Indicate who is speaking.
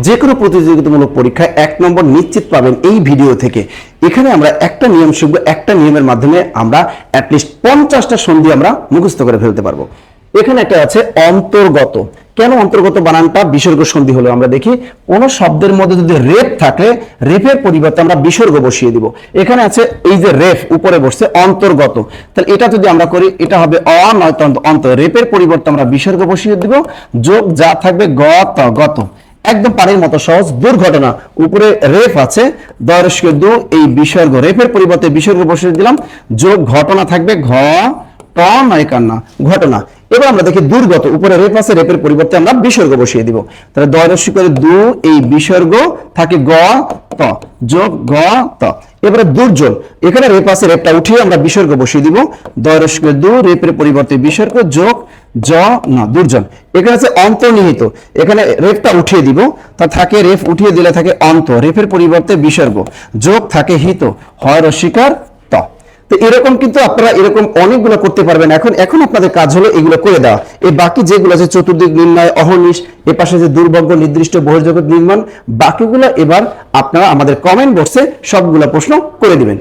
Speaker 1: যে কোনো প্রতিযোগিতামূলক পরীক্ষায় এক নম্বর নিশ্চিত পাবেন এই ভিডিও থেকে। এখানে আমরা একটা নিয়ম শিখব, একটা নিয়মের মাধ্যমে আমরা অ্যাটলিস্ট পঞ্চাশটা সন্ধি আমরা মুখস্থ করে ফেলতে পারব। এখানে একটা আছে অন্তর্গত। কেন অন্তর্গত বানানটা বিসর্গ সন্ধি হলো আমরা দেখি, কোনো শব্দের মধ্যে যদি রেপ থাকে রেপের পরিবর্তে আমরা বিসর্গ বসিয়ে দিব। এখানে আছে এই যে রেফ উপরে বসছে অন্তর্গত। তাহলে এটা যদি আমরা করি, এটা হবে অ অন্ত- অন্ত রেপের পরিবর্তে আমরা বিসর্গ বসিয়ে দিব। যোগ যা থাকবে গত গত। একদম পানির মতো সহজ দুর্ঘটনা। উপরে রেফ আছে। দরস্ক দু এই বিসর্গ, রেফের পরিবর্তে বিসর্গ বসে দিলাম। যোগ ঘটনা থাকবে ঘ, ট, নয়, কান্না। ঘটনা। এবার আমরা দেখি দুর্গত, উপরে রেপ আছে রেপের পরিবর্তে আমরা বিসর্গ বসিয়ে দিব। তাহলে দয়রস্যি করে দু এই বিসর্গ থাকে গ, ত। যোগ, গ, ত। এবারে দুর্জন এখানে রেপ আছে রেপটা উঠিয়ে আমরা বিসর্গ বসিয়ে দিব। দয়রস্যি করে দু রেপের পরিবর্তে বিসর্গ, যোগ, জ, না, দুর্জন। এখানে আছে অন্তর্নিহিত। এখানে রেপটা উঠিয়ে দিব। তা থাকে রেপ উঠিয়ে দিলে থাকে অন্ত। রেপের পরিবর্তে বিসর্গ। যোগ থাকে হিত। হয় রস্বীকার ত এরকম কিন্তু আপনারা এরকম অনেকগুলো করতে পারবেন। এখন এখন আপনাদের কাজ হলো এগুলো করে দেওয়া। এই বাকি যেগুলো আছে, চতুর্দিক নির্ণয়, অহনিশ, এ পাশে যে দুর্ভাগ্য নির্দিষ্ট বহির্জগৎ নির্মাণ, বাকিগুলো এবার আপনারা আমাদের কমেন্ট বক্সে সবগুলো প্রশ্ন করে দিবেন।